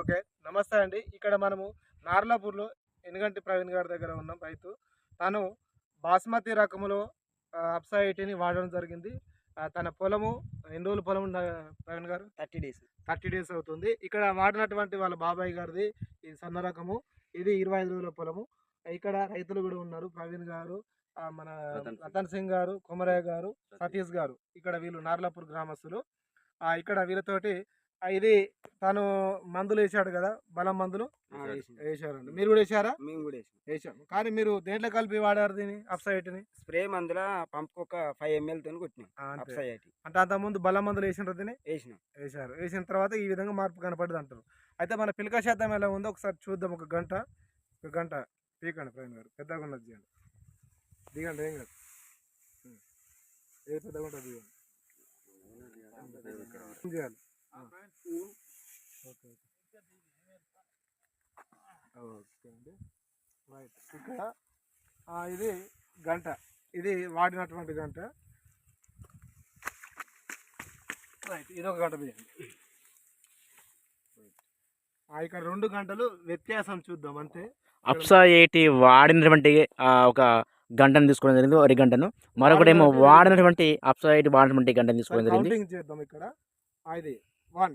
Okay నమస్తే అండి. ఇక్కడ మనము నార్లాపూర్లో ఎనుగంటి ప్రవీణ్ గారి దగ్గర ఉన్నాం రైతు. తను బాస్మతి రకములో అప్సా ఎయిటీని వాడడం జరిగింది. తన పొలము ఎన్ని రోజుల పొలం ఉన్న ప్రవీణ్ గారు? Thirty days. థర్టీ డేస్ అవుతుంది. ఇక్కడ వాడినటువంటి వాళ్ళ బాబాయ్ గారిది ఇది సన్న రకము. ఇది ఇరవై ఐదు రోజుల పొలము. ఇక్కడ రైతులు కూడా ఉన్నారు. ప్రవీణ్ గారు మన రతన్ సింగ్. గారు కుమరయ్య గారు సతీష్. గారు. ఇక్కడ వీళ్ళు నార్లాపూర్ గ్రామస్తులు. ఇక్కడ వీళ్ళతోటి ఇది తను మందులు వేసాడు కదా బలం మందులు వేసారండి మీరు కూడా వేసారా మేము కూడా వేసాం కానీ మీరు దేంట్లో కలిపి వాడారు దీన్ని అప్సైట్ని? స్ప్రే మందుల పంప్ ఒక ఫైవ్ ఎంఎల్ తోని కొట్టినాం అంతే. అప్సైటి. అంటే అంతకుముందు బలం మందులు వేసిన దీన్ని? వేసినాం. వేశారు. వేసిన తర్వాత ఈ విధంగా మార్పు కనపడదు అంటారు. అయితే మన పిలక శాతం ఎలా ఉందో ఒకసారి చూద్దాం. ఒక గంట ఒక గంట. పీకండి ప్రవీణ్ గారు. పెద్దగా ఉన్నది దిగండి. దిగండి ఏం కాదు. ఏ పెద్దగా ఉంటుంది చేయాలి. ఓకే అండి. రైట్. ఇక్కడ ఇది గంట. ఇది వాడినటువంటి గంట. రైట్ ఇది ఒక గంట తీయండి ఇక్కడ రెండు గంటలు వ్యత్యాసం చూద్దాం అంతే. అప్సా ఎయిటీ వాడినటువంటి ఒక గంటను తీసుకోవడం జరిగింది ఒక గంటను. మరొకటేమో వాడినటువంటి అప్సా ఎయిటీ వాడినటువంటి గంటను తీసుకోవడం జరిగింది. చేద్దాం ఇక్కడ. ఇది one.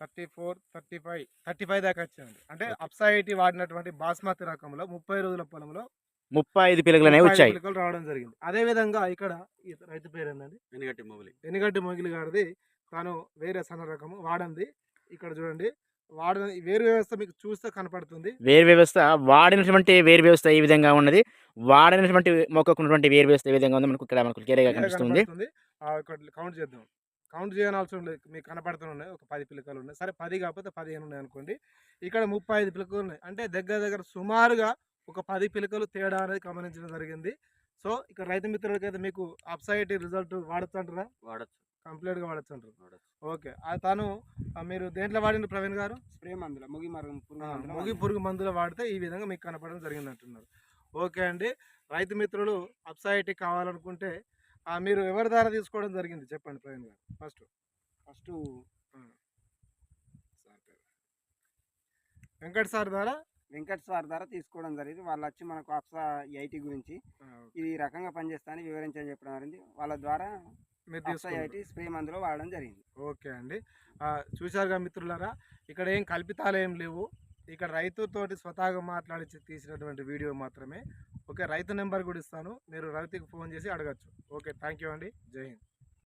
thirty four thirty five thirty five దాకా వచ్చింది అంటే అప్సైటీ వాడినటువంటి బాస్మతి రకంలో ముప్పై రోజుల పొలంలో ముప్పై ఐదు పిల్లలు అనేవి వచ్చాయి. పిలకలు రావడం జరిగింది. అదే విధంగా ఇక్కడ ఈ రైతు పేరు ఏంటండి ఎనగట్టి మొగలి. ఎనిగడ్డి మొగిలి గారిది తాను వేరే సన్న రకము వాడంది. ఇక్కడ చూడండి వాడిన వేరు వ్యవస్థ మీకు చూస్తే కనపడుతుంది. వేరు వ్యవస్థ వాడినటువంటి వేరు వ్యవస్థ ఈ విధంగా ఉన్నది? వాడినటువంటి మొక్కకు ఉన్నటువంటి వేరు వ్యవస్థ ఏ విధంగా ఉందో మనకు ఇక్కడ మనకు క్లియర్గా కనిపిస్తుంది. కౌంట్ చేద్దాం. కౌంట్ చేయనవసరం లేదు మీకు కనపడుతున్నాయి ఒక పది పిలకలు ఉన్నాయి సరే పది కాకపోతే పదిహేను ఉన్నాయి అనుకోండి. ఇక్కడ ముప్పై ఐదు పిలకలు ఉన్నాయి అంటే దగ్గర దగ్గర సుమారుగా ఒక పది పిలకలు తేడా అనేది గమనించడం జరిగింది. సో ఇక్కడ రైతు మిత్రులకి అయితే మీకు అప్సైటీ రిజల్ట్ వాడుతుంటారా వాడచ్చు. కంప్లీట్గా వాడచ్చు అంటారు వాడచ్చు. ఓకే. ఆ తను మీరు దేంట్లో వాడింది ప్రవీణ్ గారు? స్ప్రే మందుల ముగి ముగి వాడినాం. పురుగు మందులు వాడితే ఈ విధంగా మీకు కనపడడం జరిగింది అంటున్నారు ఓకే అండి. రైతు మిత్రులు అప్సైటీ కావాలనుకుంటే మీరు ఎవరి ద్వారా తీసుకోవడం జరిగింది? చెప్పండి ప్రవీణ్ గారు. ఫస్ట్. ఫస్ట్ వెంకట్ సార్ ద్వారా? వెంకట్ సార్ ద్వారా తీసుకోవడం జరిగింది. వాళ్ళు వచ్చి మనకు అప్సా ఎయిటీ గురించి ఇది ఈ రకంగా పనిచేస్తానని వివరించని చెప్పడం జరిగింది. వాళ్ళ ద్వారా ఎయిటీ స్ప్రే మందులో వాడడం జరిగింది. ఓకే అండి. చూశారుగా మిత్రులారా ఇక్కడ ఏం కల్పితాలు ఏం లేవు. ఇక్కడ రైతుతోటి స్వతహాగా మాట్లాడి తీసినటువంటి వీడియో మాత్రమే. ఓకే రైతు నెంబర్ కూడా ఇస్తాను. మీరు రైతుకి ఫోన్ చేసి అడగచ్చు. ఓకే థ్యాంక్ యూ అండి. జై హింద్.